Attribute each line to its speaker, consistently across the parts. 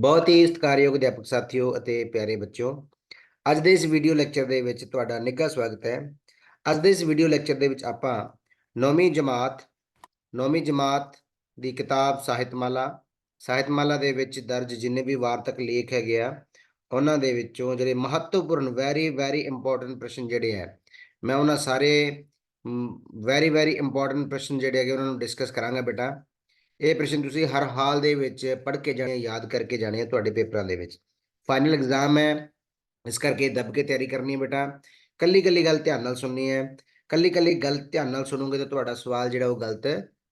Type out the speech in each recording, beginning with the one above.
Speaker 1: ਬਹੁਤ ਹੀ ਸਤਿਕਾਰਯੋਗ ਅਧਿਆਪਕ ਸਾਥੀਓ ਅਤੇ ਪਿਆਰੇ ਬੱਚਿਓ, ਅੱਜ ਦੇ ਇਸ ਵੀਡੀਓ ਲੈਕਚਰ ਦੇ ਵਿੱਚ ਤੁਹਾਡਾ ਨਿੱਘਾ ਸਵਾਗਤ ਹੈ। ਅੱਜ ਦੇ ਇਸ ਵੀਡੀਓ ਲੈਕਚਰ ਦੇ ਵਿੱਚ ਆਪਾਂ ਨੌਵੀਂ ਜਮਾਤ ਨੌਵੀਂ ਜਮਾਤ ਦੀ ਕਿਤਾਬ ਸਾਹਿਤਮਾਲਾ ਸਾਹਿਤਮਾਲਾ ਦੇ ਵਿੱਚ ਦਰਜ ਜਿੰਨੇ ਵੀ ਵਾਰਤਕ ਲੇਖ ਹੈਗੇ ਆ, ਉਹਨਾਂ ਦੇ ਵਿੱਚੋਂ ਜਿਹੜੇ ਮਹੱਤਵਪੂਰਨ ਵੈਰੀ ਵੈਰੀ ਇੰਪੋਰਟੈਂਟ ਪ੍ਰਸ਼ਨ ਜਿਹੜੇ ਹੈ ਮੈਂ ਉਹਨਾਂ ਸਾਰੇ ਵੈਰੀ ਵੈਰੀ ਇੰਪੋਰਟੈਂਟ ਪ੍ਰਸ਼ਨ ਜਿਹੜੇ ਹੈਗੇ ਉਹਨਾਂ ਨੂੰ ਡਿਸਕਸ ਕਰਾਂਗਾ ਬੇਟਾ। ਇਹ ਪ੍ਰਸ਼ਨ ਤੁਸੀਂ ਹਰ ਹਾਲ ਦੇ ਵਿੱਚ ਪੜ੍ਹ ਕੇ ਜਾਣੇ, ਯਾਦ ਕਰਕੇ ਜਾਣੇ ਆ ਤੁਹਾਡੇ ਪੇਪਰਾਂ ਦੇ ਵਿੱਚ। ਫਾਈਨਲ ਐਗਜ਼ਾਮ ਹੈ, ਇਸ ਕਰਕੇ ਦਬ ਕੇ ਤਿਆਰੀ ਕਰਨੀ ਹੈ ਬੇਟਾ। ਕੱਲੀ ਕੱਲੀ ਗੱਲ ਧਿਆਨ ਨਾਲ ਸੁਣਨੀ ਹੈ। ਕੱਲੀ ਕੱਲੀ ਗੱਲ ਧਿਆਨ ਨਾਲ ਸੁਣੋਗੇ ਤਾਂ ਤੁਹਾਡਾ ਸਵਾਲ ਜਿਹੜਾ ਉਹ ਗਲਤ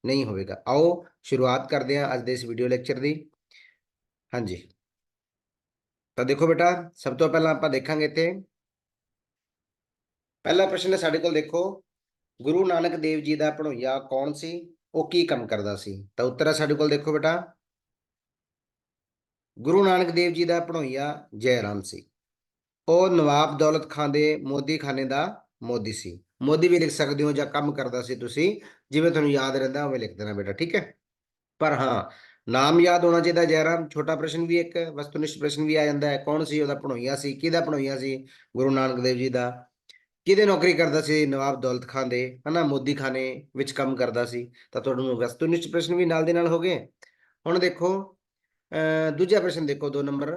Speaker 1: ਨਹੀਂ ਹੋਵੇਗਾ। ਆਓ, ਸ਼ੁਰੂਆਤ ਕਰਦੇ ਹਾਂ ਅੱਜ ਦੇ ਇਸ ਵੀਡੀਓ ਲੈਕਚਰ ਦੀ। ਹਾਂਜੀ। ਤਾਂ ਦੇਖੋ ਬੇਟਾ, ਸਭ ਤੋਂ ਪਹਿਲਾਂ ਆਪਾਂ ਦੇਖਾਂਗੇ ਇੱਥੇ। ਪਹਿਲਾ ਪ੍ਰਸ਼ਨ ਹੈ ਸਾਡੇ ਕੋਲ ਦੇਖੋ, ਗੁਰੂ ਨਾਨਕ ਦੇਵ ਜੀ ਦਾ ਪੜ੍ਹੋਈਆ ਕੌਣ ਸੀ? ਉਹ ਕੀ ਕੰਮ ਕਰਦਾ ਸੀ? ਤਾਂ ਉੱਤਰ ਹੈ ਸਾਡੇ ਕੋਲ ਦੇਖੋ ਬੇਟਾ। ਗੁਰੂ ਨਾਨਕ ਦੇਵ ਜੀ ਦਾ ਪੜ੍ਹੋਈਆ ਜੈਰਾਮ ਸੀ। ਉਹ ਨਵਾਬ ਦੌਲਤ ਖਾਨ ਦੇ ਮੋਦੀ ਖਾਨੇ ਦਾ ਮੋਦੀ ਸੀ। ਮੋਦੀ ਵੀ ਲਿਖ ਸਕਦੇ ਹੋ ਜਾਂ ਕੰਮ ਕਰਦਾ ਸੀ ਤੁਸੀਂ। ਜਿਵੇਂ ਤੁਹਾਨੂੰ ਯਾਦ ਰਹਿੰਦਾ ਉਵੇਂ ਲਿਖ ਦੇਣਾ ਬੇਟਾ, ਠੀਕ ਹੈ? ਪਰ ਹਾਂ, ਨਾਮ ਯਾਦ ਹੋਣਾ ਚਾਹੀਦਾ ਜੈਰਾਮ। ਛੋਟਾ ਪ੍ਰਸ਼ਨ ਵੀ ਇੱਕ ਵਸਤੂਨਿਸ਼ਟ ਪ੍ਰਸ਼ਨ ਵੀ ਆ ਜਾਂਦਾ ਹੈ। ਕੌਣ ਸੀ ਉਹਦਾ ਪੜ੍ਹੋਈਆ ਸੀ? ਕਿਹਦਾ ਪੜ੍ਹੋਈਆ ਸੀ? ਗੁਰੂ ਨਾਨਕ ਦੇਵ ਜੀ ਦਾ। ਕਿਹਦੇ ਨੌਕਰੀ ਕਰਦਾ ਸੀ ਨਵਾਬ ਦੌਲਤ ਖਾਨ ਦੇ, ਹਨਾ, ਮੋਦੀ ਖਾਨੇ ਵਿੱਚ ਕੰਮ ਕਰਦਾ ਸੀ, ਤਾਂ ਤੁਹਾਨੂੰ ਵਸਤੂਨਿਸ਼ਟ ਪ੍ਰਸ਼ਨ ਵੀ ਨਾਲ ਦੇ ਨਾਲ ਹੋ ਗਏ। ਹੁਣ ਦੇਖੋ ਦੂਜਾ ਪ੍ਰਸ਼ਨ ਦੇਖੋ 2 ਨੰਬਰ।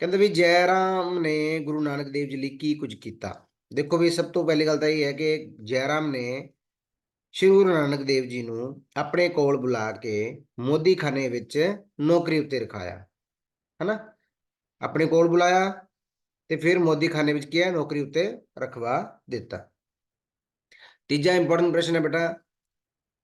Speaker 1: ਕਹਿੰਦੇ ਵੀ ਜੈ ਰਾਮ ਨੇ ਗੁਰੂ ਨਾਨਕ ਦੇਵ ਜੀ ਲਈ ਕੀ ਕੁਝ ਕੀਤਾ? ਦੇਖੋ ਵੀ ਸਭ ਤੋਂ ਪਹਿਲੀ ਗੱਲ ਤਾਂ ਇਹ ਹੈ ਕਿ ਜੈ ਰਾਮ ਨੇ ਸ਼੍ਰੀ ਗੁਰੂ ਨਾਨਕ ਦੇਵ ਜੀ ਨੂੰ ਆਪਣੇ ਕੋਲ ਬੁਲਾ ਕੇ ਮੋਦੀ ਖਾਨੇ ਵਿੱਚ ਨੌਕਰੀ ਉੱਤੇ ਰਖਾਇਆ, ਹਨਾ? ਆਪਣੇ ਕੋਲ ਬੁਲਾਇਆ ਤੇ ਫਿਰ ਮੋਦੀ ਖਾਨੇ ਵਿੱਚ ਕੀ ਹੈ? ਨੌਕਰੀ ਉੱਤੇ ਰਖਵਾ ਦਿੱਤਾ। ਤੀਜਾ ਇੰਪੋਰਟੈਂਟ ਪ੍ਰਸ਼ਨ ਹੈ ਬੇਟਾ,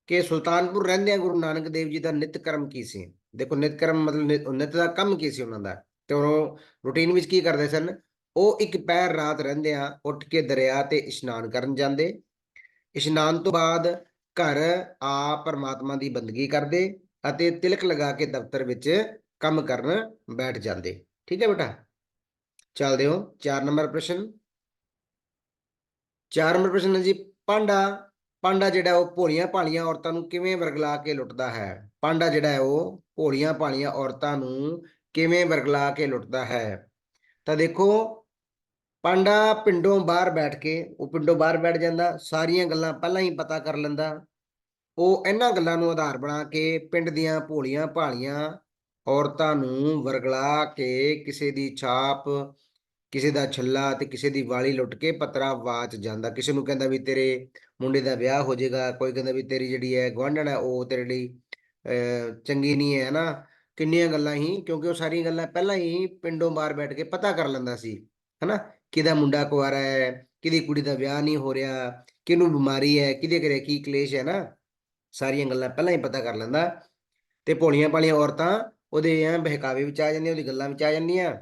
Speaker 1: ਕਿ ਸੁਲਤਾਨਪੁਰ ਰਹਿੰਦਿਆਂ ਗੁਰੂ ਨਾਨਕ ਦੇਵ ਜੀ ਦਾ ਨਿਤ ਕਰਮ ਕੀ ਸੀ? ਦੇਖੋ, ਨਿਤ ਕਰਮ ਮਤਲਬ ਨਿਤ- ਦਾ ਕੰਮ ਕੀ ਸੀ ਉਹਨਾਂ ਦਾ? ਤੇ ਉਹ ਰੂਟੀਨ ਵਿੱਚ ਕੀ ਕਰਦੇ ਸਨ? ਉਹ ਇੱਕ ਪੈਰ ਰਾਤ ਰਹਿੰਦਿਆਂ ਉੱਠ ਕੇ ਦਰਿਆ ਤੇ ਇਸ਼ਨਾਨ ਕਰਨ ਜਾਂਦੇ। ਇਸ਼ਨਾਨ ਤੋਂ ਬਾਅਦ ਘਰ ਆ ਪਰਮਾਤਮਾ ਦੀ ਬੰਦਗੀ ਕਰਦੇ ਅਤੇ ਤਿਲਕ ਲਗਾ ਕੇ ਦਫ਼ਤਰ ਵਿੱਚ ਕੰਮ ਕਰਨ ਬੈਠ ਜਾਂਦੇ। ਠੀਕ ਹੈ ਬੇਟਾ? ਚੱਲਦੇ ਹੋ 4 ਨੰਬਰ ਪ੍ਰਸ਼ਨ। 4 ਨੰਬਰ ਪ੍ਰਸ਼ਨ ਹੈ ਜੀ, ਪਾਂਡਾ ਪਾਂਡਾ ਜਿਹੜਾ ਉਹ ਭੋਲੀਆਂ ਭਾਲੀਆਂ ਔਰਤਾਂ ਨੂੰ ਕਿਵੇਂ ਵਰਗਲਾ ਕੇ ਲੁੱਟਦਾ ਹੈ? ਪਾਂਡਾ ਜਿਹੜਾ ਹੈ ਉਹ ਭੋਲੀਆਂ ਭਾਲੀਆਂ ਔਰਤਾਂ ਨੂੰ ਕਿਵੇਂ ਵਰਗਲਾ ਕੇ ਲੁੱਟਦਾ ਹੈ? ਤਾਂ ਦੇਖੋ, ਪਾਂਡਾ ਪਿੰਡੋਂ ਬਾਹਰ ਬੈਠ ਕੇ, ਉਹ ਪਿੰਡੋਂ ਬਾਹਰ ਬੈਠ ਜਾਂਦਾ, ਸਾਰੀਆਂ ਗੱਲਾਂ ਪਹਿਲਾਂ ਹੀ ਪਤਾ ਕਰ ਲੈਂਦਾ। ਉਹ ਇਹਨਾਂ ਗੱਲਾਂ ਨੂੰ ਆਧਾਰ ਬਣਾ ਕੇ ਪਿੰਡ ਦੀਆਂ ਭੋਲੀਆਂ ਭਾਲੀਆਂ ਔਰਤਾਂ ਨੂੰ ਵਰਗਲਾ ਕੇ ਕਿਸੇ ਦੀ ਛਾਪ, ਕਿਸੇ ਦਾ ਛੱਲਾ ਤੇ ਕਿਸੇ ਦੀ ਵਾਲੀ ਲੁੱਟ ਕੇ ਪਤਰਾ ਵਾਚ ਜਾਂਦਾ। ਕਿਸੇ ਨੂੰ ਕਹਿੰਦਾ ਵੀ ਤੇਰੇ ਮੁੰਡੇ ਦਾ ਵਿਆਹ ਹੋ ਜਾਏਗਾ, ਕੋਈ ਕਹਿੰਦਾ ਵੀ ਤੇਰੀ ਜਿਹੜੀ ਹੈ ਗੁਆਂਢਣ ਹੈ, ਉਹ ਤੇਰੇ ਲਈ ਚੰਗੀ ਨਹੀਂ ਹੈ ਨਾ ਕਿੰਨੀਆਂ ਗੱਲਾਂ ਹੀ, ਕਿਉਂਕਿ ਉਹ ਸਾਰੀਆਂ ਗੱਲਾਂ ਪਹਿਲਾਂ ਹੀ ਪਿੰਡੋਂ ਬਾਹਰ ਬੈਠ ਕੇ ਪਤਾ ਕਰ ਲੈਂਦਾ ਸੀ, ਹਨਾ? ਕਿਹਦਾ ਮੁੰਡਾ ਕੁਆਰਾ ਹੈ, ਕਿਹਦੀ ਕੁੜੀ ਦਾ ਵਿਆਹ ਨਹੀਂ ਹੋ ਰਿਹਾ, ਕਿਹਨੂੰ ਬਿਮਾਰੀ ਹੈ, ਕਿਹਦੇ ਘਰੇ ਕੀ ਕਲੇਸ਼ ਹੈ ਨਾ ਸਾਰੀਆਂ ਗੱਲਾਂ ਪਹਿਲਾਂ ਹੀ ਪਤਾ ਕਰ ਲੈਂਦਾ। ਤੇ ਭੋਲੀਆਂ ਭਾਲੀਆਂ ਔਰਤਾਂ ਉਹਦੇ ਐ ਬਹਿਕਾਵੇ ਵਿੱਚ ਆ ਜਾਂਦੀਆਂ, ਉਹਦੀ ਗੱਲਾਂ ਵਿੱਚ ਆ ਜਾਂਦੀਆਂ।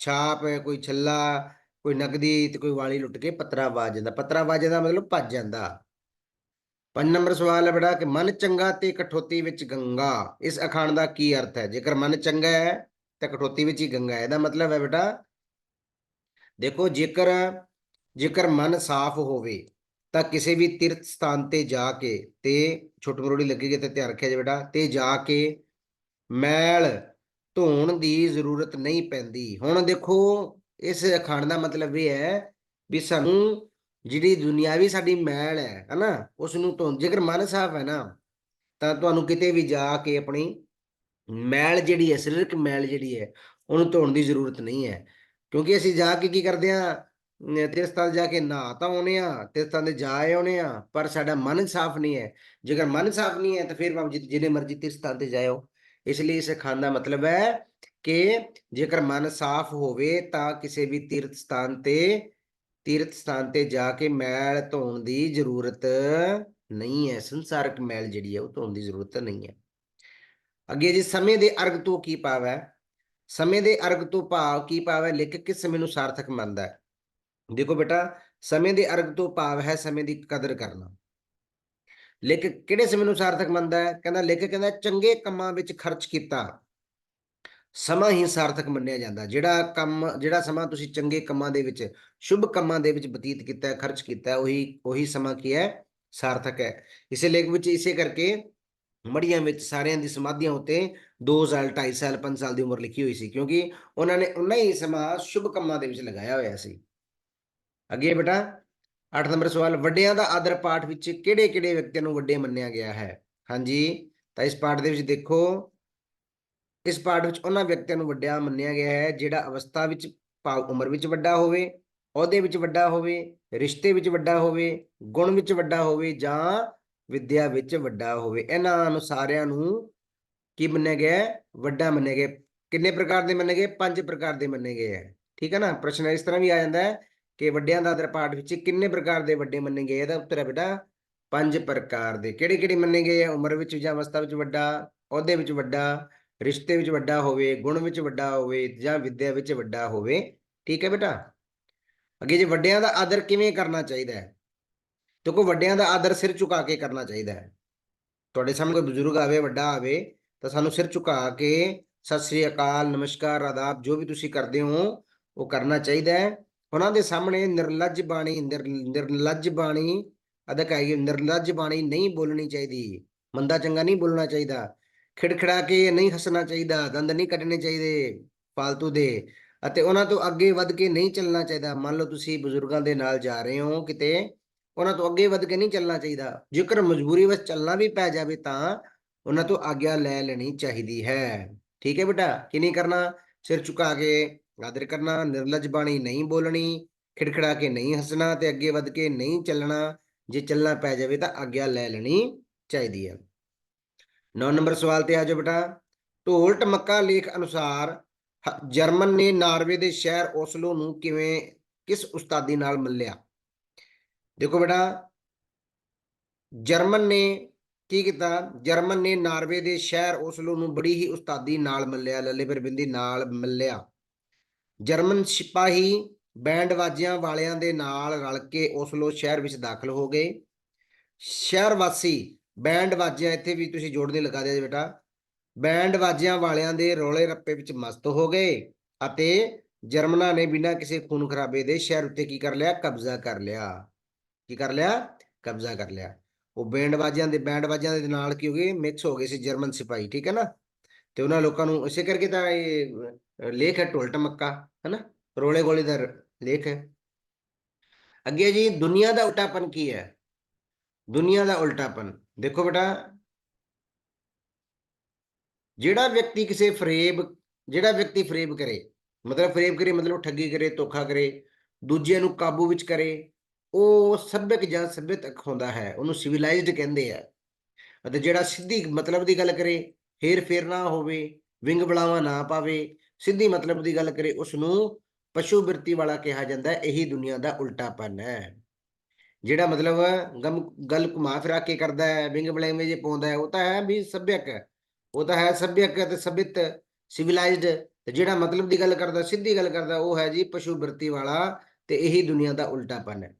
Speaker 1: ਛਾਪ, ਕੋਈ ਛੱਲਾ, ਕੋਈ ਨਕਦੀ ਤੇ ਕੋਈ ਵਾਲੀ ਲੁੱਟ ਕੇ ਪਤਰਾ ਵਾਜ ਜਾਂਦਾ। ਪਤਰਾ ਵਾਜ ਦਾ ਮਤਲਬ ਭੱਜ ਜਾਂਦਾ। ਪੰਜ ਨੰਬਰ ਸਵਾਲ ਹੈ ਬੇਟਾ ਕਿ ਮਨ ਚੰਗਾ ਤੇ ਕਠੋਤੀ ਵਿੱਚ ਗੰਗਾ। ਇਸ ਅਖਾਣ ਦਾ ਕੀ ਅਰਥ ਹੈ? ਜੇਕਰ ਮਨ ਚੰਗਾ ਹੈ, ਤਾਂ ਕਠੋਤੀ ਵਿੱਚ ਹੀ ਗੰਗਾ ਹੈ। ਇਹਦਾ ਮਤਲਬ ਹੈ ਬੇਟਾ, ਦੇਖੋ ਜੇਕਰ ਜੇਕਰ ਮਨ ਸਾਫ਼ ਹੋਵੇ, ਤਾਂ ਕਿਸੇ ਵੀ ਤੀਰਥ ਸਥਾਨ ਤੇ ਜਾ ਕੇ ਤੇ ਛੋਟ ਮਰੋੜੀ ਲੱਗੇਗੀ ਤੇ ਧਿਆਨ ਰੱਖਿਆ ਜੇ ਬੇਟਾ, ਤੇ ਜਾ ਕੇ ਮੈਲ ਧੋਣ ਦੀ ਜ਼ਰੂਰਤ ਨਹੀਂ ਪੈਂਦੀ। ਹੁਣ ਦੇਖੋ, ਇਸ ਅਖਾਣ ਦਾ ਮਤਲਬ ਇਹ ਹੈ ਵੀ ਸਾਨੂੰ ਜਿਹੜੀ ਦੁਨਿਆਵੀ ਸਾਡੀ ਮੈਲ ਹੈ, ਹਨਾ ਉਸ ਨੂੰ ਧੋ, ਜੇਕਰ ਮਨ ਸਾਫ਼ ਹੈ ਨਾ, ਤਾਂ ਤੁਹਾਨੂੰ ਕਿਤੇ ਵੀ ਜਾ ਕੇ ਆਪਣੀ ਮੈਲ ਜਿਹੜੀ ਹੈ, ਸਰੀਰਕ ਮੈਲ ਜਿਹੜੀ ਹੈ, ਉਹਨੂੰ ਧੋਣ ਦੀ ਜ਼ਰੂਰਤ ਨਹੀਂ ਹੈ। ਕਿਉਂਕਿ ਅਸੀਂ ਜਾ ਕੇ ਕੀ ਕਰਦੇ ਆ ਤੀਰਥ ਜਾ ਕੇ ਨਹਾ ਤਾਂ ਆਉਨੇ ਆ ਤੀਰਥਾਂ ਦੇ ਜਾ ਆਉਨੇ ਆ ਪਰ ਸਾਡਾ ਮਨ ਸਾਫ਼ ਨਹੀਂ ਹੈ। ਜੇਕਰ ਮਨ ਸਾਫ਼ ਨਹੀਂ ਹੈ, ਤਾਂ ਫਿਰ ਭਾਵੇਂ ਜਿ- ਜਿੰਨੇ ਮਰਜ਼ੀ ਤੀਰਥਾਂ ਤੇ ਜਾਇਓ। ਇਸ ਲਈ ਇਸ ਖਾਨ ਦਾ ਮਤਲਬ ਹੈ ਕਿ ਜੇਕਰ ਮਨ ਸਾਫ਼ ਹੋਵੇ ਤਾਂ ਕਿਸੇ ਵੀ ਤੀਰਥ ਸਥਾਨ ਤੇ, ਤੀਰਥ ਸਥਾਨ ਤੇ ਜਾ ਕੇ ਮੈਲ ਧੋਣ ਦੀ ਜ਼ਰੂਰਤ ਨਹੀਂ ਹੈ। ਸੰਸਾਰਕ ਮੈਲ ਜਿਹੜੀ ਹੈ ਉਹ ਧੋਣ ਦੀ ਜ਼ਰੂਰਤ ਨਹੀਂ ਹੈ। ਅੱਗੇ ਜੀ, ਸਮੇਂ ਦੇ ਅਰਗ ਤੋਂ ਕੀ ਭਾਵ ਹੈ? ਸਮੇਂ ਦੇ ਅਰਗ ਤੋਂ ਭਾਵ ਕੀ ਭਾਵ ਹੈ? ਲੇਖਕ ਕਿਸ ਸਮੇਂ ਨੂੰ ਸਾਰਥਕ ਮੰਨਦਾ ਹੈ? ਦੇਖੋ ਬੇਟਾ, ਸਮੇਂ ਦੇ ਅਰਗ ਤੋਂ ਭਾਵ ਹੈ ਸਮੇਂ ਦੀ ਕਦਰ ਕਰਨਾ। ਲੇਖਕ ਕਿਹੜੇ ਸਮੇਂ ਨੂੰ ਸਾਰਥਕ ਮੰਨਦਾ ਹੈ? ਕਹਿੰਦਾ ਲੇਖਕ ਕਹਿੰਦਾ, ਚੰਗੇ ਕੰਮਾਂ ਵਿੱਚ ਖਰਚ ਕੀਤਾ। ਸਮਾਂ ਹੀ ਸਾਰਥਕ ਮੰਨਿਆ ਜਾਂਦਾ। ਜਿਹੜਾ ਕੰਮ, ਜਿਹੜਾ ਸਮਾਂ ਤੁਸੀਂ ਚੰਗੇ ਕੰਮਾਂ ਦੇ ਵਿੱਚ, ਸ਼ੁਭ ਕੰਮਾਂ ਦੇ ਵਿੱਚ ਬਤੀਤ ਕੀਤਾ ਹੈ ਖਰਚ ਕੀਤਾ ਹੈ ਉਹੀ ਉਹੀ ਸਮਾਂ ਕੀ ਹੈ? ਸਾਰਥਕ ਹੈ। ਇਸੇ ਲੇਖ ਵਿੱਚ ਇਸੇ ਕਰਕੇ ਮੜੀਆਂ ਵਿੱਚ ਸਾਰਿਆਂ ਦੀ ਸਮਾਧੀਆਂ ਉੱਤੇ 2 ਸਾਲ 2.5 ਸਾਲ 5 ਸਾਲ ਦੀ ਉਮਰ ਲਿਖੀ ਹੋਈ ਸੀ, ਕਿਉਂਕਿ ਉਹਨਾਂ ਨੇ ਉਨਾ ਹੀ ਸਮਾਂ ਸ਼ੁਭ ਕੰਮਾਂ ਦੇ ਵਿੱਚ ਲਗਾਇਆ ਹੋਇਆ ਸੀ। ਅੱਗੇ ਬੇਟਾ 8 ਨੰਬਰ ਸਵਾਲ, ਵੱਡਿਆਂ ਦਾ ਆਦਰ ਪਾਠ ਵਿੱਚ ਕਿਹੜੇ-ਕਿਹੜੇ ਵਿਅਕਤੀਆਂ ਨੂੰ ਵੱਡੇ ਮੰਨਿਆ ਗਿਆ ਹੈ? ਹਾਂਜੀ, ਤਾਂ ਇਸ ਪਾਠ ਦੇ ਵਿੱਚ ਦੇਖੋ, ਇਸ ਪਾਠ ਵਿੱਚ ਉਹਨਾਂ ਵਿਅਕਤੀਆਂ ਨੂੰ ਵੱਡਿਆ ਮੰਨਿਆ ਗਿਆ ਹੈ ਜਿਹੜਾ ਅਵਸਥਾ ਵਿੱਚ ਭਾਵ ਉਮਰ ਵਿੱਚ ਵੱਡਾ ਹੋਵੇ, ਅਹੁਦੇ ਵਿੱਚ ਵੱਡਾ ਹੋਵੇ, ਰਿਸ਼ਤੇ ਵਿੱਚ ਵੱਡਾ ਹੋਵੇ, ਗੁਣ ਵਿੱਚ ਵੱਡਾ ਹੋਵੇ ਜਾਂ ਵਿਦਿਆ ਵਿੱਚ ਵੱਡਾ ਹੋਵੇ। ਇਹਨਾਂ ਨੂੰ ਸਾਰਿਆਂ ਨੂੰ ਕੀ ਮੰਨਿਆ ਗਿਆ ਹੈ? ਵੱਡਾ ਮੰਨਿਆ ਗਿਆ ਕਿੰਨੇ ਪ੍ਰਕਾਰ ਦੇ ਮੰਨੇ ਗਏ? ਪੰਜ ਪ੍ਰਕਾਰ ਦੇ ਮੰਨੇ ਗਏ ਹੈ। ਠੀਕ ਹੈ ਨਾ? ਪ੍ਰਸ਼ਨ ਇਸ ਤਰ੍ਹਾਂ ਵੀ ਆ ਜਾਂਦਾ ਹੈ। ਕਿ ਵੱਡਿਆਂ ਦਾ ਆਦਰ ਪਾਠ ਵਿੱਚ ਕਿੰਨੇ ਪ੍ਰਕਾਰ ਦੇ ਵੱਡੇ ਮੰਨੇ ਗਏ? ਇਹਦਾ ਉੱਤਰ ਹੈ ਬੇਟਾ, ਪੰਜ ਪ੍ਰਕਾਰ ਦੇ। ਕਿਹੜੇ ਕਿਹੜੇ ਮੰਨੇ ਗਏ? ਆ ਉਮਰ ਵਿੱਚ ਜਾਂ ਅਵਸਥਾ ਵਿੱਚ ਵੱਡਾ, ਅਹੁਦੇ ਵਿੱਚ ਵੱਡਾ, ਰਿਸ਼ਤੇ ਵਿੱਚ ਵੱਡਾ ਹੋਵੇ, ਗੁਣ ਵਿੱਚ ਵੱਡਾ ਹੋਵੇ ਜਾਂ ਵਿਦਿਆ ਵਿੱਚ ਵੱਡਾ ਹੋਵੇ। ਠੀਕ ਹੈ ਬੇਟਾ? ਅੱਗੇ ਜੇ, ਵੱਡਿਆਂ ਦਾ ਆਦਰ ਕਿਵੇਂ ਕਰਨਾ ਚਾਹੀਦਾ ਹੈ? ਦੇਖੋ, ਵੱਡਿਆਂ ਦਾ ਆਦਰ ਸਿਰ ਝੁਕਾ ਕੇ ਕਰਨਾ ਚਾਹੀਦਾ ਹੈ। ਤੁਹਾਡੇ ਸਾਹਮਣੇ ਕੋਈ ਬਜ਼ੁਰਗ ਆਵੇ, ਵੱਡਾ ਆਵੇ, ਤਾਂ ਸਾਨੂੰ ਸਿਰ ਝੁਕਾ ਕੇ ਸਤਿ ਸ੍ਰੀ ਅਕਾਲ, ਨਮਸਕਾਰ, ਆਦਾਬ, ਜੋ ਵੀ ਤੁਸੀਂ ਕਰਦੇ ਹੋ, ਉਹ ਕਰਨਾ ਚਾਹੀਦਾ ਹੈ। ਉਹਨਾਂ ਦੇ ਸਾਹਮਣੇ ਨਿਰਲੱਜ ਬਾਣੀ ਨਿਰਲੱਜ ਬਾਣੀ ਅਦਕ ਨਿਰਲੱਜ ਬਾਣੀ ਨਹੀਂ ਬੋਲਣੀ ਚਾਹੀਦੀ, ਮੰਦਾ ਚੰਗਾ ਨਹੀਂ ਬੋਲਣਾ ਚਾਹੀਦਾ, ਖਿੜਖਿੜਾ ਕੇ ਨਹੀਂ ਹੱਸਣਾ ਚਾਹੀਦਾ, ਦੰਦ ਨਹੀਂ ਕੱਢਣੇ ਚਾਹੀਦੇ ਫालतू ਦੇ, ਅਤੇ ਉਹਨਾਂ ਤੋਂ ਅੱਗੇ ਵੱਧ ਕੇ ਨਹੀਂ ਚੱਲਣਾ ਚਾਹੀਦਾ, ਮੰਨ ਲਓ ਤੁਸੀਂ ਬਜ਼ੁਰਗਾਂ ਦੇ ਨਾਲ ਜਾ ਰਹੇ ਹੋ ਕਿਤੇ, ਉਹਨਾਂ ਤੋਂ ਅੱਗੇ ਵੱਧ ਕੇ ਨਹੀਂ ਚੱਲਣਾ ਚਾਹੀਦਾ, ਜੇਕਰ ਮਜਬੂਰੀ ਵਿੱਚ ਚੱਲਣਾ ਵੀ ਪੈ ਜਾਵੇ ਤਾਂ ਉਹਨਾਂ ਤੋਂ ਆਗਿਆ ਲੈ ਲੈਣੀ ਚਾਹੀਦੀ ਹੈ, ਠੀਕ ਹੈ ਬੇਟਾ, ਕਿ ਨਹੀਂ ਕਰਨਾ, ਸਿਰ ਝੁਕਾ ਕੇ ਆਦਰ ਕਰਨਾ, ਨਿਰਲਜ ਬਾਣੀ ਨਹੀਂ ਬੋਲਣੀ, ਖਿੜਖਿੜਾ ਕੇ ਨਹੀਂ ਹੱਸਣਾ ਤੇ ਅੱਗੇ ਵੱਧ ਕੇ ਨਹੀਂ ਚੱਲਣਾ, ਜੇ ਚੱਲਣਾ ਪੈ ਜਾਵੇ ਤਾਂ ਆਗਿਆ ਲੈ ਲੈਣੀ ਚਾਹੀਦੀ ਹੈ 9 ਨੰਬਰ ਸਵਾਲ ਤੇ ਆ ਜਾਓ ਬੇਟਾ। ਢੋਲ ਟਮੱਕਾ ਲੇਖ ਅਨੁਸਾਰ ਜਰਮਨ ਨੇ ਨਾਰਵੇ ਦੇ ਸ਼ਹਿਰ ਓਸਲੋ ਨੂੰ ਕਿਵੇਂ, ਕਿਸ ਉਸਤਾਦੀ ਨਾਲ ਮੱਲਿਆ? ਦੇਖੋ ਬੇਟਾ, ਜਰਮਨ ਨੇ ਕੀ ਕੀਤਾ? ਜਰਮਨ ਨੇ ਨਾਰਵੇ ਦੇ ਸ਼ਹਿਰ ਓਸਲੋ ਨੂੰ ਬੜੀ ਹੀ ਉਸਤਾਦੀ ਨਾਲ ਮੱਲਿਆ, ਲੱਲੇ ਬਿੰਦੀ ਨਾਲ ਮੱਲਿਆ। ਜਰਮਨ ਸਿਪਾਹੀ ਬੈਂਡ ਵਾਜਿਆਂ ਵਾਲਿਆਂ ਦੇ ਨਾਲ ਰਲ ਕੇ ਓਸਲੋ ਸ਼ਹਿਰ ਵਿੱਚ ਦਾਖਲ ਹੋ ਗਏ। ਸ਼ਹਿਰ ਵਾਸੀ ਬੈਂਡ ਵਾਜਿਆਂ ਇੱਥੇ ਵੀ ਤੁਸੀਂ ਜੋੜਨੀ ਲਗਾ ਦਿਆ ਬੇਟਾ। ਬੈਂਡ ਵਾਜਿਆਂ ਵਾਲਿਆਂ ਦੇ ਰੋਲੇ ਰੱਪੇ ਵਿੱਚ ਮਸਤ ਹੋ ਗਏ ਅਤੇ ਜਰਮਨਾਂ ਨੇ ਬਿਨਾਂ ਕਿਸੇ ਖੂਨ ਖਰਾਬੇ ਦੇ ਸ਼ਹਿਰ ਉੱਤੇ ਕੀ ਕਰ ਲਿਆ? ਕਬਜ਼ਾ ਕਰ ਲਿਆ। ਕੀ ਕਰ ਲਿਆ? ਕਬਜ਼ਾ ਕਰ ਲਿਆ। ਉਹ ਬੈਂਡ ਵਾਜਿਆਂ ਦੇ ਬੈਂਡ ਵਾਜਿਆਂ ਦੇ ਨਾਲ ਕੀ ਹੋ ਗਏ? ਮਿਕਸ ਹੋ ਗਏ ਸੀ ਜਰਮਨ ਸਿਪਾਹੀ, ਠੀਕ ਹੈ ਨਾ? ਤੇ ਉਹਨਾਂ ਲੋਕਾਂ ਨੂੰ ਇਸੇ ਕਰਕੇ ਤਾਂ ਇਹ ਲੇਖ ਹੈ ਢੋਲ ਮੱਕਾ ਹੈ ਰੋਲੇ ਗੋਲੇ ਦਾ ਲੇਖ ਹੈ ਅੱਗੇ ਜੀ ਦੁਨੀਆ ਦਾ ਉਲਟਾਪਨ ਕੀ ਹੈ ਦੁਨੀਆ ਦਾ ਉਲਟਾਪਨ ਦੇਖੋ ਬੇਟਾ ਜਿਹੜਾ ਵਿਅਕਤੀ ਕਿਸੇ ਫਰੇਬ ਜਿਹੜਾ ਵਿਅਕਤੀ ਫਰੇਬ ਕਰੇ ਮਤਲਬ ਫਰੇਬ ਕਰੇ ਮਤਲਬ ਠੱਗੀ ਕਰੇ ਧੋਖਾ ਕਰੇ ਦੂਜਿਆਂ ਨੂੰ ਕਾਬੂ ਵਿੱਚ ਕਰੇ ਉਹ ਸੱਭਿਅਕ ਜਾਂ ਸਭਿਅਤਕ ਹੁੰਦਾ ਹੈ ਉਹਨੂੰ ਸਿਵਲਾਈਜ਼ਡ ਕਹਿੰਦੇ ਆ ਅਤੇ ਜਿਹੜਾ ਸਿੱਧੀ ਮਤਲਬ ਦੀ ਗੱਲ ਕਰੇ ਹੇਰ ਫੇਰ ਨਾ ਹੋਵੇ ਵਿੰਗ ਬਲਾਵਾ ਨਾ ਪਾਵੇ ਸਿੱਧੀ ਮਤਲਬ ਦੀ ਗੱਲ ਕਰੇ ਉਸ ਨੂੰ ਪਸ਼ੂ ਬਿਰਤੀ ਵਾਲਾ ਕਿਹਾ ਜਾਂਦਾ ਹੈ, ਇਹੀ ਦੁਨੀਆ ਦਾ ਉਲਟਾਪਨ ਹੈ। ਜਿਹੜਾ ਮਤਲਬ ਗਮ, ਗੱਲ ਘੁਮਾ ਫਿਰਾ ਕੇ ਕਰਦਾ ਹੈ, ਵਿੰਗ ਬਲੇਵੇਂ ਜੇ ਪਾਉਂਦਾ ਹੈ, ਉਹ ਤਾਂ ਹੈ ਵੀ ਸੱਭਿਅਕ। ਹੈ ਉਹ ਤਾਂ ਹੈ ਸੱਭਿਅਕ ਅਤੇ ਸਭਿਤ ਸਿਵਲਾਈਜ਼ਡ ਤੇ ਜਿਹੜਾ ਮਤਲਬ ਦੀ ਗੱਲ ਕਰਦਾ, ਸਿੱਧੀ ਗੱਲ ਕਰਦਾ, ਉਹ ਹੈ ਜੀ ਪਸ਼ੂ ਬਿਰਤੀ ਵਾਲਾ ਤੇ ਇਹੀ ਦੁਨੀਆ ਦਾ ਉਲਟਾਪਨ ਹੈ।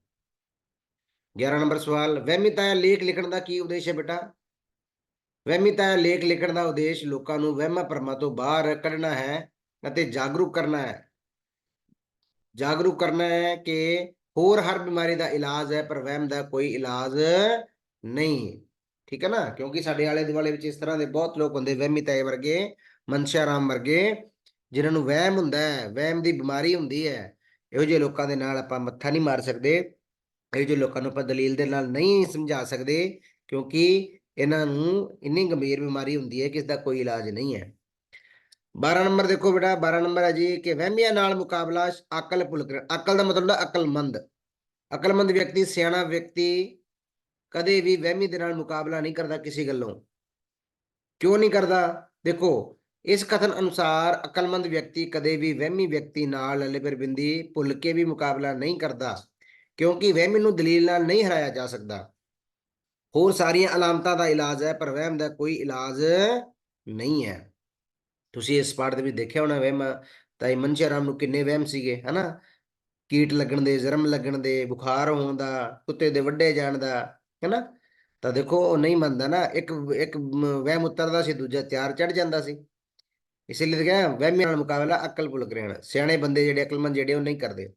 Speaker 1: 11 ਨੰਬਰ ਸਵਾਲ, ਵਹਿਮਿਤਾ ਲੇਖ ਲਿਖਣ ਦਾ ਕੀ ਉਦੇਸ਼ ਹੈ ਬੇਟਾ? ਵਹਿਮਿਤਾ ਲੇਖ ਲਿਖਣ ਦਾ ਉਦੇਸ਼ ਲੋਕਾਂ ਨੂੰ ਵਹਿਮਾਂ ਭਰਮਾਂ ਤੋਂ ਬਾਹਰ ਕੱਢਣਾ ਹੈ। ਅਤੇ ਜਾਗਰੂਕ ਕਰਨਾ ਹੈ। ਜਾਗਰੂਕ ਕਰਨਾ ਹੈ ਕਿ ਹੋਰ ਹਰ ਬਿਮਾਰੀ ਦਾ ਇਲਾਜ ਹੈ, ਪਰ ਵਹਿਮ ਦਾ ਕੋਈ ਇਲਾਜ ਨਹੀਂ। ਠੀਕ ਹੈ ਨਾ? ਕਿਉਂਕਿ ਸਾਡੇ ਆਲੇ ਦੁਆਲੇ ਵਿੱਚ ਇਸ ਤਰ੍ਹਾਂ ਦੇ ਬਹੁਤ ਲੋਕ ਹੁੰਦੇ, ਵਹਿਮੀ ਤਾਏ ਵਰਗੇ ਮਨਸ਼ਾ ਰਾਮ ਵਰਗੇ, ਜਿਨ੍ਹਾਂ ਨੂੰ ਵਹਿਮ ਹੁੰਦਾ ਹੈ। ਵਹਿਮ ਦੀ ਬਿਮਾਰੀ ਹੁੰਦੀ ਹੈ। ਇਹੋ ਜਿਹੇ ਲੋਕਾਂ ਦੇ ਨਾਲ ਆਪਾਂ ਮੱਥਾ ਨਹੀਂ ਮਾਰ ਸਕਦੇ। ਇਹੋ ਜਿਹੇ ਲੋਕਾਂ ਨੂੰ ਆਪਾਂ ਦਲੀਲ ਦੇ ਨਾਲ ਨਹੀਂ ਸਮਝਾ ਸਕਦੇ, ਕਿਉਂਕਿ ਇਹਨਾਂ ਨੂੰ ਇੰਨੀ ਗੰਭੀਰ ਬਿਮਾਰੀ ਹੁੰਦੀ ਹੈ ਕਿ ਇਸ ਦਾ ਕੋਈ ਇਲਾਜ ਨਹੀਂ ਹੈ। 12 ਨੰਬਰ ਦੇਖੋ ਬੇਟਾ 12 ਨੰਬਰ ਹੈ ਜੀ ਕਿ ਵਹਿਮੀਆਂ ਨਾਲ ਮੁਕਾਬਲਾ ਅਕਲ ਭੁੱਲ ਅਕਲ ਦਾ ਮਤਲਬ ਹੁੰਦਾ ਅਕਲਮੰਦ। ਅਕਲਮੰਦ ਵਿਅਕਤੀ, ਸਿਆਣਾ ਵਿਅਕਤੀ ਕਦੇ ਵੀ ਵਹਿਮੀ ਦੇ ਨਾਲ ਮੁਕਾਬਲਾ ਨਹੀਂ ਕਰਦਾ ਕਿਸੇ ਗੱਲੋਂ। ਕਿਉਂ ਨਹੀਂ ਕਰਦਾ? ਦੇਖੋ, ਇਸ ਕਥਨ ਅਨੁਸਾਰ ਅਕਲਮੰਦ ਵਿਅਕਤੀ ਕਦੇ ਵੀ ਵਹਿਮੀ ਵਿਅਕਤੀ ਨਾਲ ਲਲਿਬਰਬਿੰਦੀ ਭੁੱਲ ਕੇ ਵੀ ਮੁਕਾਬਲਾ ਨਹੀਂ ਕਰਦਾ, ਕਿਉਂਕਿ ਵਹਿਮੀ ਨੂੰ ਦਲੀਲ ਨਾਲ ਨਹੀਂ ਹਰਾਇਆ ਜਾ ਸਕਦਾ। ਹੋਰ ਸਾਰੀਆਂ ਅਲਾਮਤਾਂ ਦਾ ਇਲਾਜ ਹੈ, ਪਰ ਵਹਿਮ ਦਾ ਕੋਈ ਇਲਾਜ ਨਹੀਂ ਹੈ। ਤੁਸੀਂ ਇਸ ਪਾਠ ਦੇ ਵਿੱਚ ਦੇਖਿਆ ਹੋਣਾ ਵਹਿਮ ਤਾਂ ਇਹ ਮਨਸ਼ਾ ਰਾਮ ਨੂੰ ਕਿੰਨੇ ਵਹਿਮ ਸੀਗੇ, ਹਨਾ? ਕੀਟ ਲੱਗਣ ਦੇ, ਜ਼ਰਮ ਲੱਗਣ ਦੇ, ਬੁਖਾਰ ਹੋਣ ਦਾ, ਕੁੱਤੇ ਦੇ ਵੱਡੇ ਜਾਣ ਦਾ, ਹੈਨਾ? ਤਾਂ ਦੇਖੋ, ਉਹ ਨਹੀਂ ਮੰਨਦਾ ਨਾ, ਇੱਕ ਇੱਕ ਵਹਿਮ ਉਤਰਦਾ ਸੀ, ਦੂਜਾ ਤਿਆਰ ਚੜ ਜਾਂਦਾ ਸੀ। ਇਸ ਲਈ ਤਾਂ ਕਿਹਾ ਵਹਿਮੀਆਂ ਨਾਲ ਮੁਕਾਬਲਾ ਅਕਲ ਭੁੱਲ ਰਹਿਣਾ ਸਿਆਣੇ ਬੰਦੇ ਜਿਹੜੇ ਅਕਲਮੰਦ, ਜਿਹੜੇ ਉਹ ਨਹੀਂ ਕਰਦੇ।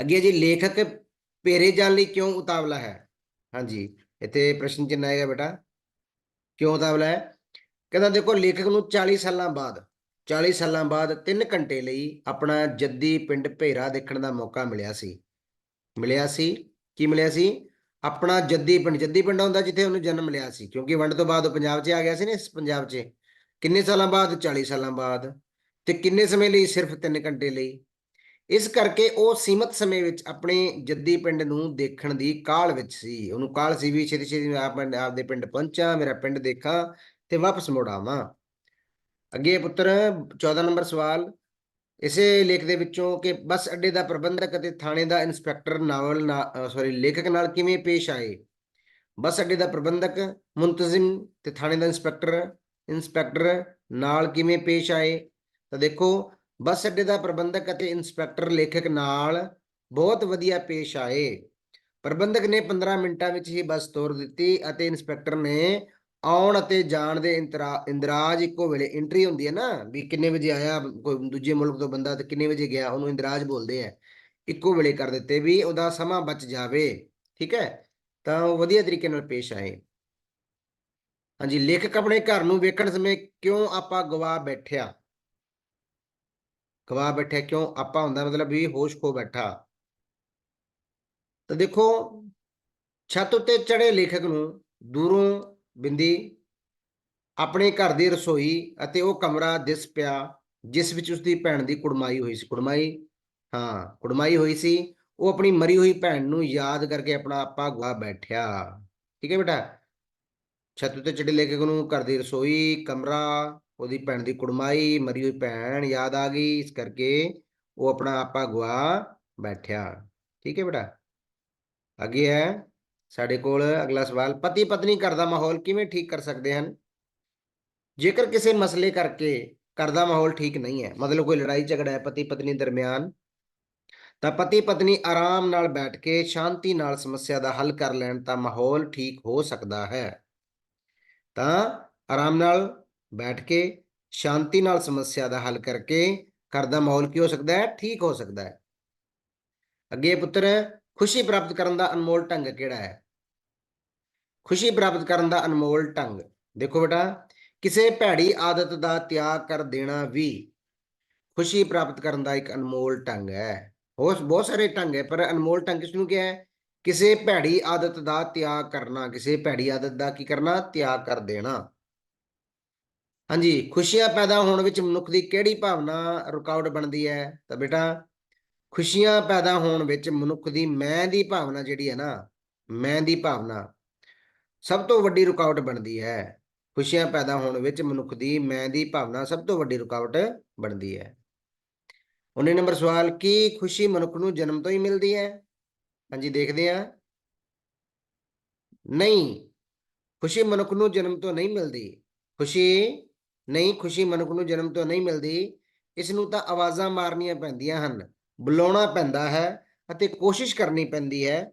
Speaker 1: ਅੱਗੇ ਜੀ, ਲੇਖਕ ਪੇਰੇ ਜਾਣ ਲਈ ਕਿਉਂ ਉਤਾਵਲਾ ਹੈ? ਹਾਂਜੀ, ਇੱਥੇ ਪ੍ਰਸ਼ਨ ਚਿੰਨ੍ਹ ਆਏਗਾ ਬੇਟਾ। ਕਿਉਂ ਉਤਾਵਲਾ ਹੈ? ਕਹਿੰਦਾ ਦੇਖੋ ਲੇਖਕ ਨੂੰ 40 ਸਾਲਾਂ ਬਾਅਦ 40 ਸਾਲਾਂ ਬਾਅਦ 3 ਘੰਟੇ ਲਈ ਆਪਣਾ ਜੱਦੀ ਪਿੰਡ ਭੇਰਾ ਦੇਖਣ ਦਾ ਮੌਕਾ ਮਿਲਿਆ ਸੀ। ਮਿਲਿਆ ਸੀ? ਕੀ ਮਿਲਿਆ ਸੀ? ਆਪਣਾ ਜੱਦੀ ਪਿੰਡ ਜੱਦੀ ਪਿੰਡ ਹੁੰਦਾ ਜਿੱਥੇ ਉਹਨੂੰ ਜਨਮ ਲਿਆ ਸੀ, ਕਿਉਂਕਿ ਵੰਡ ਤੋਂ ਬਾਅਦ ਉਹ ਪੰਜਾਬ 'ਚ ਆ ਗਿਆ ਸੀ ਨਾ ਇਸ ਪੰਜਾਬ 'ਚ। ਕਿੰਨੇ ਸਾਲਾਂ ਬਾਅਦ? 40 ਸਾਲਾਂ ਬਾਅਦ। ਤੇ ਕਿੰਨੇ ਸਮੇਂ ਲਈ? ਸਿਰਫ 3 ਘੰਟੇ ਲਈ। ਇਸ ਕਰਕੇ ਉਹ ਸੀਮਤ ਸਮੇਂ ਵਿੱਚ ਆਪਣੇ ਜੱਦੀ ਪਿੰਡ ਨੂੰ ਦੇਖਣ ਦੀ ਕਾਹਲ ਵਿੱਚ ਸੀ। ਉਹਨੂੰ ਕਾਹਲ ਸੀ ਵੀ ਛੇਤੀ ਛੇਤੀ ਮੈਂ ਆਪ ਆਪਦੇ ਪਿੰਡ ਪਹੁੰਚਾਂ, ਮੇਰਾ ਪਿੰਡ ਦੇਖਾਂ। ਤੇ ਵਾਪਸ ਮੁੜ ਆਵਾਂ। ਅੱਗੇ ਪੁੱਤਰ 14 ਨੰਬਰ ਸਵਾਲ। ਇਸੇ ਲੇਖ ਦੇ ਵਿੱਚੋਂ ਕਿ ਬੱਸ ਅੱਡੇ ਦਾ ਪ੍ਰਬੰਧਕ ਅਤੇ ਥਾਣੇ ਦਾ ਇੰਸਪੈਕਟਰ ਨਾਵਲ ਸੌਰੀ ਲੇਖਕ ਨਾਲ ਕਿਵੇਂ ਪੇਸ਼ ਆਏ? ਬੱਸ ਅੱਡੇ ਦਾ ਪ੍ਰਬੰਧਕ ਮੁੰਤਜ਼ਮ ਤੇ ਥਾਣੇ ਦਾ ਇੰਸਪੈਕਟਰ ਇੰਸਪੈਕਟਰ ਨਾਲ ਕਿਵੇਂ ਪੇਸ਼ ਆਏ? ਤਾਂ ਦੇਖੋ, ਬੱਸ ਅੱਡੇ ਦਾ ਪ੍ਰਬੰਧਕ ਅਤੇ ਇੰਸਪੈਕਟਰ ਲੇਖਕ ਨਾਲ ਬਹੁਤ ਵਧੀਆ ਪੇਸ਼ ਆਏ। ਪ੍ਰਬੰਧਕ ਨੇ 15 ਮਿੰਟਾਂ ਵਿੱਚ ਹੀ ਬੱਸ ਤੋਰ ਦਿੱਤੀ ਅਤੇ ਇੰਸਪੈਕਟਰ ਨੇ ਆਉਣ ਅਤੇ ਜਾਣ ਦੇ ਇੰਤਰਾ- ਇੰਦਰਾਜ ਇੱਕੋ ਵੇਲੇ ਐਂਟਰੀ ਹੁੰਦੀ ਹੈ ਨਾ, ਵੀ ਕਿੰਨੇ ਵਜੇ ਆਇਆ ਕੋਈ ਦੂਜੇ ਮੁਲਕ ਤੋਂ ਬੰਦਾ ਤੇ ਕਿੰਨੇ ਵਜੇ ਗਿਆ, ਉਹਨੂੰ ਇੰਦਰਾਜ ਬੋਲਦੇ ਆ ਇੱਕੋ ਵੇਲੇ ਕਰ ਦਿੱਤੇ ਵੀ ਉਹਦਾ ਸਮਾਂ ਬਚ ਜਾਵੇ, ਠੀਕ ਹੈ? ਤਾਂ ਉਹ ਵਧੀਆ ਤਰੀਕੇ ਨਾਲ ਪੇਸ਼ ਆਏ। ਹਾਂਜੀ, ਲੇਖਕ ਆਪਣੇ ਘਰ ਨੂੰ ਵੇਖਣ ਸਮੇਂ ਕਿਉਂ ਆਪਾਂ ਗਵਾ ਬੈਠਿਆ? ਗਵਾ ਬੈਠਿਆ ਕਿਉਂ? ਆਪਾਂ ਹੁੰਦਾ ਮਤਲਬ ਵੀ ਹੋਸ਼ ਖੋ ਬੈਠਾ। ਤਾਂ ਦੇਖੋ, ਛੱਤ ਉੱਤੇ ਚੜੇ ਲੇਖਕ ਨੂੰ ਦੂਰੋਂ ਬਿੰਦੀ, ਆਪਣੇ ਘਰ ਦੀ ਰਸੋਈ ਅਤੇ ਉਹ ਕਮਰਾ ਦਿਸ ਪਿਆ, ਜਿਸ ਵਿੱਚ ਉਸਦੀ ਭੈਣ ਦੀ ਕੁੜਮਾਈ ਹੋਈ ਸੀ। ਕੁੜਮਾਈ, ਹਾਂ, ਕੁੜਮਾਈ ਹੋਈ ਸੀ। ਉਹ ਆਪਣੀ ਮਰੀ ਹੋਈ ਭੈਣ ਨੂੰ ਯਾਦ ਕਰਕੇ ਆਪਣਾ ਆਪਾ ਗਵਾ ਬੈਠਿਆ। ਠੀਕ ਹੈ ਬੇਟਾ? ਛੱਤ ਉੱਤੇ ਚੜੇ ਲੇਖਕ ਨੂੰ ਘਰ ਦੀ ਰਸੋਈ, ਕਮਰਾ, ਉਹਦੀ ਭੈਣ ਦੀ ਕੁੜਮਾਈ, ਮਰੀ ਹੋਈ ਭੈਣ ਯਾਦ ਆ ਗਈ। ਇਸ ਕਰਕੇ ਉਹ ਆਪਣਾ ਆਪਾ ਗਵਾ ਬੈਠਿਆ। ਠੀਕ ਹੈ ਬੇਟਾ? ਅੱਗੇ ਹੈ। ਸਾਡੇ ਕੋਲ ਅਗਲਾ ਸਵਾਲ, ਪਤੀ ਪਤਨੀ ਘਰ ਦਾ ਮਾਹੌਲ ਕਿਵੇਂ ਠੀਕ ਕਰ ਸਕਦੇ ਹਨ? ਜੇਕਰ ਕਿਸੇ ਮਸਲੇ ਕਰਕੇ ਘਰ ਦਾ ਮਾਹੌਲ ਠੀਕ ਨਹੀਂ ਹੈ, ਮਤਲਬ ਕੋਈ ਲੜਾਈ ਝਗੜਾ ਹੈ ਪਤੀ ਪਤਨੀ ਦਰਮਿਆਨ, ਤਾਂ ਪਤੀ ਪਤਨੀ ਆਰਾਮ ਨਾਲ ਬੈਠ ਕੇ ਸ਼ਾਂਤੀ ਨਾਲ ਸਮੱਸਿਆ ਦਾ ਹੱਲ ਕਰ ਲੈਣ ਤਾਂ ਮਾਹੌਲ ਠੀਕ ਹੋ ਸਕਦਾ ਹੈ। ਤਾਂ ਆਰਾਮ ਨਾਲ ਬੈਠ ਕੇ ਸ਼ਾਂਤੀ ਨਾਲ ਸਮੱਸਿਆ ਦਾ ਹੱਲ ਕਰਕੇ ਘਰ ਦਾ ਮਾਹੌਲ ਕੀ ਹੋ ਸਕਦਾ ਹੈ? ਠੀਕ ਹੋ ਸਕਦਾ ਹੈ। ਅੱਗੇ ਪੁੱਤਰ, ਖੁਸ਼ੀ ਪ੍ਰਾਪਤ ਕਰਨ ਦਾ ਅਨਮੋਲ ਢੰਗ ਕਿਹੜਾ ਹੈ? ਖੁਸ਼ੀ ਪ੍ਰਾਪਤ ਕਰਨ ਦਾ ਅਨਮੋਲ ਢੰਗ। ਦੇਖੋ ਬੇਟਾ, ਕਿਸੇ ਭੈੜੀ ਆਦਤ ਦਾ ਤਿਆਗ ਕਰ ਦੇਣਾ ਵੀ ਖੁਸ਼ੀ ਪ੍ਰਾਪਤ ਕਰਨ ਦਾ ਇੱਕ ਅਨਮੋਲ ਢੰਗ ਹੈ। ਹੋਰ ਬਹੁਤ ਸਾਰੇ ਢੰਗ ਹੈ, ਪਰ ਅਨਮੋਲ ਢੰਗ ਕਿਸ ਨੂੰ ਕਿਹਾ ਹੈ? ਕਿਸੇ ਭੈੜੀ ਆਦਤ ਦਾ ਤਿਆਗ ਕਰਨਾ, ਕਿਸੇ ਭੈੜੀ ਆਦਤ ਦਾ ਕੀ ਕਰਨਾ? ਤਿਆਗ ਕਰ ਦੇਣਾ। ਹਾਂਜੀ, ਖੁਸ਼ੀਆਂ ਪੈਦਾ ਹੋਣ ਵਿੱਚ ਮਨੁੱਖ ਦੀ ਕਿਹੜੀ ਭਾਵਨਾ ਰੁਕਾਵਟ ਬਣਦੀ ਹੈ? ਤਾਂ ਬੇਟਾ, ਖੁਸ਼ੀਆਂ ਪੈਦਾ ਹੋਣ ਵਿੱਚ ਮਨੁੱਖ ਦੀ ਮੈਂ ਦੀ ਭਾਵਨਾ ਜਿਹੜੀ ਹੈ ਨਾ, ਮੈਂ ਦੀ ਭਾਵਨਾ ਸਭ ਤੋਂ ਵੱਡੀ ਰੁਕਾਵਟ ਬਣਦੀ ਹੈ। ਖੁਸ਼ੀਆਂ ਪੈਦਾ ਹੋਣ ਵਿੱਚ ਮਨੁੱਖ ਦੀ, ਮੈਂ ਦੀ ਭਾਵਨਾ ਸਭ ਤੋਂ ਵੱਡੀ ਰੁਕਾਵਟ ਬਣਦੀ ਹੈ। 19 ਨੰਬਰ ਸਵਾਲ, ਕੀ ਖੁਸ਼ੀ ਮਨੁੱਖ ਨੂੰ ਜਨਮ ਤੋਂ ਹੀ ਮਿਲਦੀ ਹੈ? ਹਾਂਜੀ, ਦੇਖਦੇ ਹਾਂ। ਨਹੀਂ, ਖੁਸ਼ੀ ਮਨੁੱਖ ਨੂੰ ਜਨਮ ਤੋਂ ਨਹੀਂ ਮਿਲਦੀ। ਖੁਸ਼ੀ, ਨਹੀਂ, ਖੁਸ਼ੀ ਮਨੁੱਖ ਨੂੰ ਜਨਮ ਤੋਂ ਨਹੀਂ ਮਿਲਦੀ। ਇਸ ਨੂੰ ਤਾਂ ਆਵਾਜ਼ਾਂ ਮਾਰਨੀਆਂ ਪੈਂਦੀਆਂ ਹਨ, ਬੁਲਾਉਣਾ ਪੈਂਦਾ ਹੈ ਅਤੇ ਕੋਸ਼ਿਸ਼ ਕਰਨੀ ਪੈਂਦੀ ਹੈ।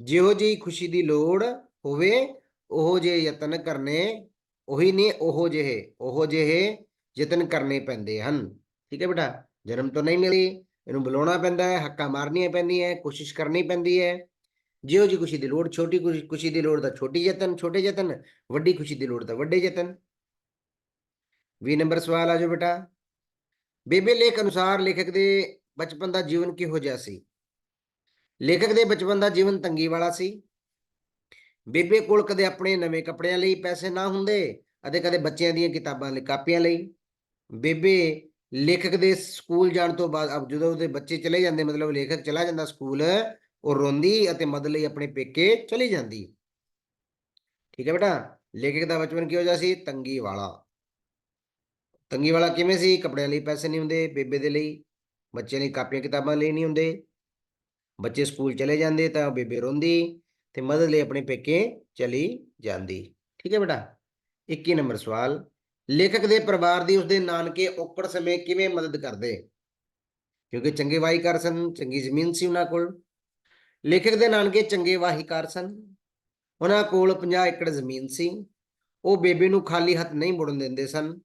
Speaker 1: ਜਿਹੋ ਜਿਹੀ ਖੁਸ਼ੀ ਦੀ ਲੋੜ ਹੋਵੇ ਉਹ ਜਿਹੇ ਯਤਨ ਕਰਨੇ, ਉਹੀ ਨਹੀਂ ਉਹੋ ਜਿਹੇ ਉਹੋ ਜਿਹੇ ਯਤਨ ਕਰਨੇ ਪੈਂਦੇ ਹਨ। ਠੀਕ ਹੈ ਬੇਟਾ? ਜਨਮ ਤੋਂ ਨਹੀਂ ਮਿਲੀ, ਇਹਨੂੰ ਬੁਲਾਉਣਾ ਪੈਂਦਾ ਹੈ, ਹੱਕਾ ਮਾਰਨੀਆਂ ਪੈਂਦੀਆਂ ਕੋਸ਼ਿਸ਼ ਕਰਨੀ ਪੈਂਦੀ ਹੈ। ਜਿਹੋ ਜਿਹੀ ਖੁਸ਼ੀ ਦੀ ਲੋੜ, ਛੋਟੀ ਖੁਸ਼ੀ- ਦੀ ਲੋੜ ਤਾਂ ਛੋਟੀ ਯਤਨ, ਛੋਟੇ ਯਤਨ, ਵੱਡੀ ਖੁਸ਼ੀ ਦੀ ਲੋੜ ਤਾਂ ਵੱਡੇ ਯਤਨ। 20 ਨੰਬਰ ਸਵਾਲ ਆ ਜਾਓ ਬੇਟਾ। ਬੇਬੇ ਲੇਖ ਅਨੁਸਾਰ ਲੇਖਕ ਦੇ ਬਚਪਨ ਦਾ ਜੀਵਨ ਕਿਹੋ ਜਿਹਾ ਸੀ? ਲੇਖਕ ਦੇ ਬਚਪਨ ਦਾ ਜੀਵਨ ਤੰਗੀ ਵਾਲਾ ਸੀ ਬੇਬੇ ਕੋਲ ਕਦੇ ਆਪਣੇ ਨਵੇਂ ਕੱਪੜਿਆਂ ਲਈ ਪੈਸੇ ਨਾ ਹੁੰਦੇ ਅਤੇ ਕਦੇ ਬੱਚਿਆਂ ਦੀਆਂ ਕਿਤਾਬਾਂ ਲਈ, ਕਾਪੀਆਂ ਲਈ। ਬੇਬੇ ਲੇਖਕ ਦੇ ਸਕੂਲ ਜਾਣ ਤੋਂ ਬਾਅਦ, ਅਬ ਜਦੋਂ ਉਹਦੇ ਬੱਚੇ ਚਲੇ ਜਾਂਦੇ, ਮਤਲਬ ਲੇਖਕ ਚਲਾ ਜਾਂਦਾ ਸਕੂਲ, ਉਹ ਰੋਂਦੀ ਅਤੇ ਮਦਦ ਲਈ ਆਪਣੇ ਪੇਕੇ ਚਲੀ ਜਾਂਦੀ। ਠੀਕ ਹੈ ਬੇਟਾ, ਲੇਖਕ ਦਾ ਬਚਪਨ ਕਿਹੋ ਜਿਹਾ ਸੀ? ਤੰਗੀ ਵਾਲਾ। ਤੰਗੀ ਵਾਲਾ ਕਿਵੇਂ ਸੀ? ਕੱਪੜਿਆਂ ਲਈ ਪੈਸੇ ਨਹੀਂ ਹੁੰਦੇ, ਬੇਬੇ ਦੇ ਲਈ। ਬੱਚਿਆਂ ਲਈ ਕਾਪੀਆਂ ਕਿਤਾਬਾਂ ਲਈ ਨਹੀਂ ਹੁੰਦੇ। ਬੱਚੇ ਸਕੂਲ ਚਲੇ ਜਾਂਦੇ ਤਾਂ ਬੇਬੇ ਰੋਂਦੀ। ਤੇ ਮਦਦ ਲਈ ਆਪਣੇ ਪੇਕੇ ਚਲੀ ਜਾਂਦੀ। ਠੀਕ ਹੈ ਬੇਟਾ? 21 ਨੰਬਰ ਸਵਾਲ। ਲੇਖਕ ਦੇ ਪਰਿਵਾਰ ਦੀ ਉਸਦੇ ਨਾਨਕੇ ਔਕੜ ਸਮੇਂ ਕਿਵੇਂ ਮਦਦ ਕਰਦੇ? ਕਿਉਂਕਿ ਚੰਗੇ ਵਾਹੀਕਾਰ ਸਨ, ਚੰਗੀ ਜ਼ਮੀਨ ਸੀ ਉਹਨਾਂ ਕੋਲ। ਲੇਖਕ ਦੇ ਨਾਨਕੇ ਚੰਗੇ ਵਾਹੀਕਾਰ ਸਨ। ਉਹਨਾਂ ਕੋਲ 50 ਏਕੜ ਜ਼ਮੀਨ ਸੀ। ਉਹ ਬੇਬੇ ਨੂੰ ਖਾਲੀ ਹੱਥ ਨਹੀਂ ਮੁੜਨ ਦਿੰਦੇ ਸਨ।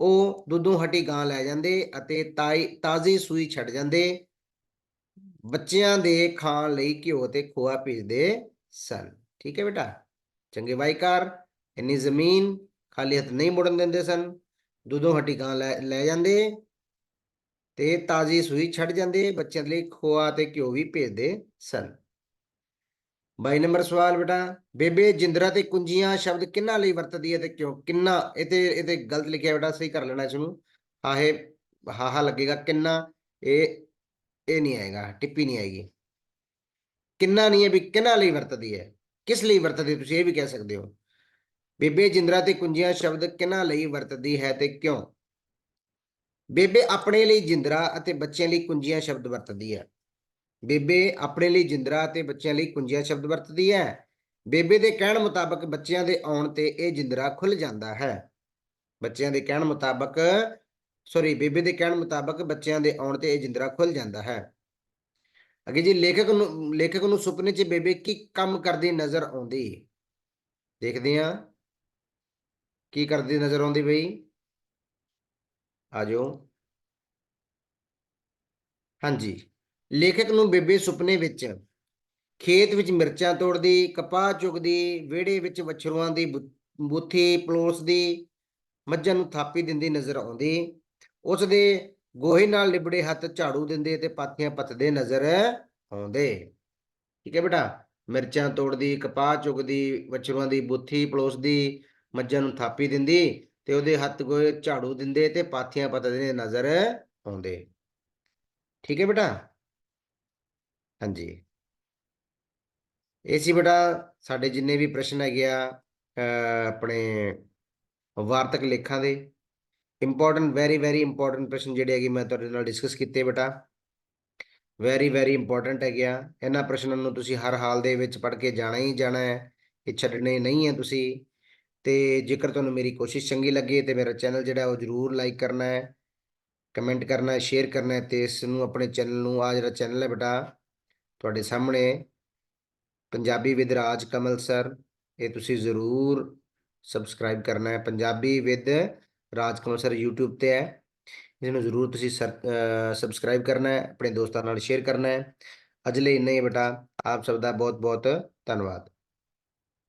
Speaker 1: ਉਹ ਦੁੱਧੋਂ ਹਟੀ ਗਾਂ ਲੈ ਜਾਂਦੇ ਅਤੇ ਤਾਈ, ਤਾਜ਼ੀ ਸੂਈ ਛੱਡ ਜਾਂਦੇ। ਬੱਚਿਆਂ ਦੇ ਖਾਣ ਲਈ ਘਿਓ ਤੇ ਖੋਆ ਭੇਜਦੇ ਸਨ ਠੀਕ ਹੈ ਬੇਟਾ ਚੰਗੇ ਵਾਈਕਾਰ ਇੰਨੀ ਜ਼ਮੀਨ ਖਾਲੀ ਹੱਥ ਨਹੀਂ ਮੁੜਨ ਦਿੰਦੇ ਸਨ ਦੁੱਧੋਂ ਹਟੀ ਗਾਂ ਲੈ ਲੈ ਜਾਂਦੇ ਤੇ ਤਾਜ਼ੀ ਸੂਈ ਛੱਡ ਜਾਂਦੇ ਬੱਚਿਆਂ ਦੇ ਲਈ ਖੋਆ ਤੇ ਘਿਓ ਵੀ ਭੇਜਦੇ ਸਨ 22 ਨੰਬਰ ਸਵਾਲ ਬੇਟਾ ਬੇਬੇ ਜਿੰਦਰਾ ਤੇ ਕੁੰਜੀਆਂ ਸ਼ਬਦ ਕਿੰਨਾ ਲਈ ਵਰਤਦੀ ਹੈ ਤੇ ਕਿਉਂ ਕਿੰਨਾ ਇਹ ਤੇ ਇਹ ਗਲਤ ਲਿਖਿਆ ਬੇਟਾ ਸਹੀ ਕਰ ਲੈਣਾ ਇਸ ਨੂੰ ਹਾਹੇ ਹਾਹਾ ਲੱਗੇਗਾ ਕਿੰਨਾ ਇਹ ਇਹ ਨਹੀਂ ਆਏਗਾ ਟਿੱਪੀ ਨਹੀਂ ਆਏਗੀ ਕਿੰਨਾ ਨਹੀਂ ਹੈ, ਵੀ ਕਿੰਨਾ ਲਈ ਵਰਤਦੀ ਹੈ? ਕਿਸ ਲਈ ਵਰਤਦੀ ਤੁਸੀਂ ਇਹ ਵੀ ਕਹਿ ਸਕਦੇ ਹੋ। ਬੇਬੇ ਜਿੰਦਰਾ ਤੇ ਕੁੰਜੀਆਂ ਸ਼ਬਦ ਕਿੰਨਾ ਲਈ ਵਰਤਦੀ ਹੈ ਤੇ ਕਿਉਂ? ਬੇਬੇ ਆਪਣੇ ਲਈ ਜਿੰਦਰਾ ਅਤੇ ਬੱਚਿਆਂ ਲਈ ਕੁੰਜੀਆਂ ਸ਼ਬਦ ਵਰਤਦੀ ਹੈ। ਬੇਬੇ ਆਪਣੇ ਲਈ ਜਿੰਦਰਾ ਅਤੇ ਬੱਚਿਆਂ ਲਈ ਕੁੰਜੀਆਂ ਸ਼ਬਦ ਵਰਤਦੀ ਹੈ। ਬੇਬੇ ਦੇ ਕਹਿਣ ਮੁਤਾਬਕ ਬੱਚਿਆਂ ਦੇ ਆਉਣ ਤੇ ਇਹ ਜਿੰਦਰਾ ਖੁੱਲ ਜਾਂਦਾ ਹੈ। ਬੱਚਿਆਂ ਦੇ ਕਹਿਣ ਮੁਤਾਬਕ ਸੌਰੀ ਬੇਬੇ ਦੇ ਕਹਿਣ ਮੁਤਾਬਕ ਬੱਚਿਆਂ ਦੇ ਆਉਣ ਤੇ ਇਹ ਜਿੰਦਰਾ ਖੁੱਲ ਜਾਂਦਾ ਹੈ। ਅੱਗੇ ਜੀ ਲੇਖਕ ਨੂੰ ਲੇਖਕ ਨੂੰ ਸੁਪਨੇ 'ਚ ਬੇਬੇ ਕੀ ਕੰਮ ਕਰਦੀ ਨਜ਼ਰ ਆਉਂਦੀ? ਦੇਖਦੇ ਹਾਂ। ਕੀ ਕਰਦੀ ਨਜ਼ਰ ਆਉਂਦੀ ਬਈ? ਆਜੋ ਹਾਂਜੀ। ਲੇਖਕ ਨੂੰ ਬੇਬੇ ਸੁਪਨੇ ਵਿੱਚ ਖੇਤ ਵਿੱਚ ਮਿਰਚਾਂ ਤੋੜਦੀ, ਕਪਾਹ ਚੁਗਦੀ, ਵਿਹੜੇ ਵਿੱਚ ਵਛਰੂਆਂ ਦੀ ਬੁ- ਬੂਥੀ ਪਲੋਸਦੀ ਮੱਝਾਂ ਨੂੰ ਥਾਪੀ ਦਿੰਦੀ ਨਜ਼ਰ ਆਉਂਦੀ। ਉਸ ਦੇ ਗੋਹੇ ਨਾਲ ਲਿਬੜੇ ਹੱਥ ਝਾੜੂ ਦਿੰਦੇ ਤੇ ਪਾਥੀਆਂ ਪੱਥਦੇ ਨਜ਼ਰ ਆਉਂਦੇ। ਠੀਕ ਹੈ ਬੇਟਾ? ਮਿਰਚਾਂ ਤੋੜਦੀ, ਕਪਾਹ ਚੁਗਦੀ ਵਛਰੂਆਂ ਦੀ ਬੁੱਥੀ ਪਲੋਸਦੀ, ਮੱਝਾਂ ਨੂੰ ਥਾਪੀ ਦਿੰਦੀ ਤੇ ਉਹਦੇ ਹੱਥ ਗੋਹੇ ਝਾੜੂ ਦਿੰਦੇ ਤੇ ਪਾਥੀਆਂ ਪੱਥਦੇ ਨਜ਼ਰ ਆਉਂਦੇ। ਠੀਕ ਹੈ ਬੇਟਾ? ਹਾਂਜੀ। ਇਹ ਸੀ ਬੇਟਾ ਸਾਡੇ ਜਿੰਨੇ ਵੀ ਪ੍ਰਸ਼ਨ ਹੈਗੇ ਆ ਆਪਣੇ ਵਾਰਤਕ ਲੇਖਾਂ ਦੇ। ਇੰਪੋਰਟੈਂਟ ਵੈਰੀ ਵੈਰੀ ਇੰਪੋਰਟੈਂਟ ਪ੍ਰਸ਼ਨ ਜਿਹੜੇ ਹੈਗੇ ਮੈਂ ਤੁਹਾਡੇ ਨਾਲ ਡਿਸਕਸ ਕੀਤੇ ਬੇਟਾ। ਵੈਰੀ ਵੈਰੀ ਇੰਪੋਰਟੈਂਟ ਹੈਗੇ ਆ। ਇਹਨਾਂ ਪ੍ਰਸ਼ਨਾਂ ਨੂੰ ਤੁਸੀਂ ਹਰ ਹਾਲ ਦੇ ਵਿੱਚ ਪੜ੍ਹ ਕੇ ਜਾਣਾ ਹੀ ਜਾਣਾ ਹੈ, ਇਹ ਛੱਡਣੇ ਨਹੀਂ ਹੈ ਤੁਸੀਂ। ਤੇ ਜੇਕਰ ਤੁਹਾਨੂੰ ਮੇਰੀ ਕੋਸ਼ਿਸ਼ ਚੰਗੀ ਲੱਗੇ ਤੇ ਮੇਰਾ ਚੈਨਲ ਜਿਹੜਾ ਉਹ ਜਰੂਰ ਲਾਈਕ ਕਰਨਾ ਹੈ ਕਮੈਂਟ ਕਰਨਾ ਹੈ ਸ਼ੇਅਰ ਕਰਨਾ ਹੈ ਤੇ ਇਸ ਨੂੰ ਆਪਣੇ ਚੈਨਲ ਨੂੰ ਆ ਜਿਹੜਾ ਚੈਨਲ ਹੈ ਬੇਟਾ, ਤੁਹਾਡੇ ਸਾਹਮਣੇ, ਪੰਜਾਬੀ ਵਿਦ ਰਾਜ ਕਮਲ ਸਰ ਇਹ ਤੁਸੀਂ ਜ਼ਰੂਰ ਸਬਸਕ੍ਰਾਈਬ ਕਰਨਾ ਹੈ। Punjabi with Raj Kamal sir YouTube ਤੇ ਹੈ। ਇਹਨੂੰ ਜ਼ਰੂਰ ਤੁਸੀਂ ਸਬਸਕ੍ਰਾਈਬ ਕਰਨਾ ਹੈ, ਆਪਣੇ ਦੋਸਤਾਂ ਨਾਲ ਸ਼ੇਅਰ ਕਰਨਾ ਹੈ। ਅੱਜ ਲਈ ਇੰਨਾ ਹੀ ਬੇਟਾ। ਆਪ ਸਭ ਦਾ ਬਹੁਤ ਬਹੁਤ ਧੰਨਵਾਦ।